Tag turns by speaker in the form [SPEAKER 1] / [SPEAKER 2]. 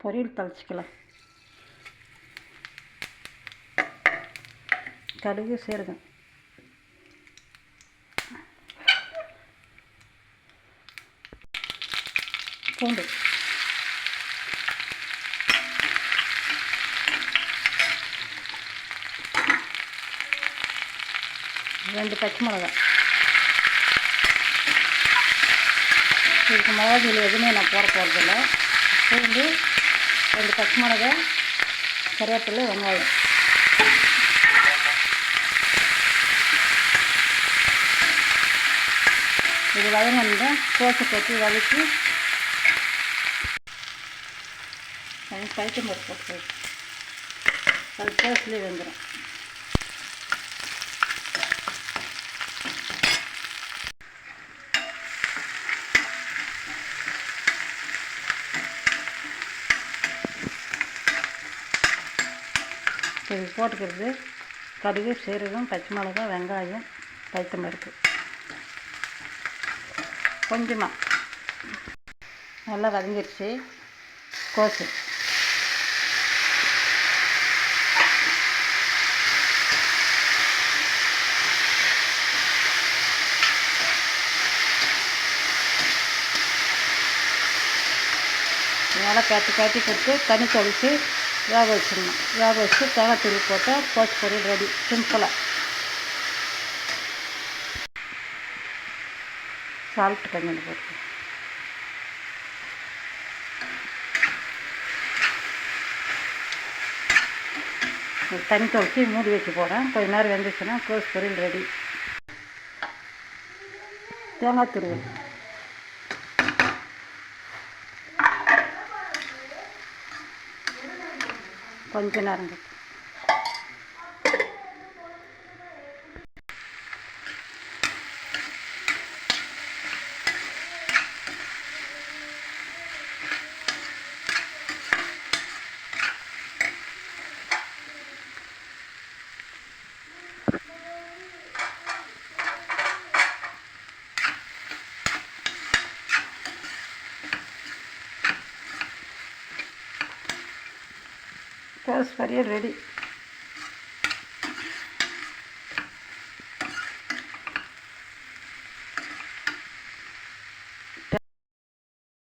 [SPEAKER 1] பொரியல் தழிச்சிக்கலாம் கடுகு சீரகம். பூண்டு. ரெண்டு பச்சை மிளகா இதுக்கு மிளகா தூள் எதுவுமே நான் போட போகிறதில்ல பூண்டு ரெண்டு பச்சை மிளகா கருவேப்பிலை வெங்காயம். இது வதங்கினா கோசை கொட்டி வதக்கி பைத்தம் பருப்பு போட்டு அது வந்துடும் இது போட்டுக்கிறது கடுகு சீரகம் பச்சை மிளகா வெங்காயம் பைத்தம் பருப்பு. கொஞ்சமாக நல்லா வதங்கிடுச்சு கோசு நல்லா கட்டி கட்டி கொடுத்து தண்ணி தெளித்து வேக வச்சிடணும் வேக வச்சு தேங்காய் துருவி போட்டால் கோஸ் பொரியல் ரெடி. சிம்பிளாக சால்ட் கொஞ்சம் போட்டு தண்ணி துவைச்சி மூடி வச்சு போகிறேன் கொஞ்ச நேரம் வெந்துச்சுன்னா கோஸ் பொரியல் ரெடி. தேங்காய் துருவல் கொஞ்ச நேரம் கோஸ் பொரியல் ரெடி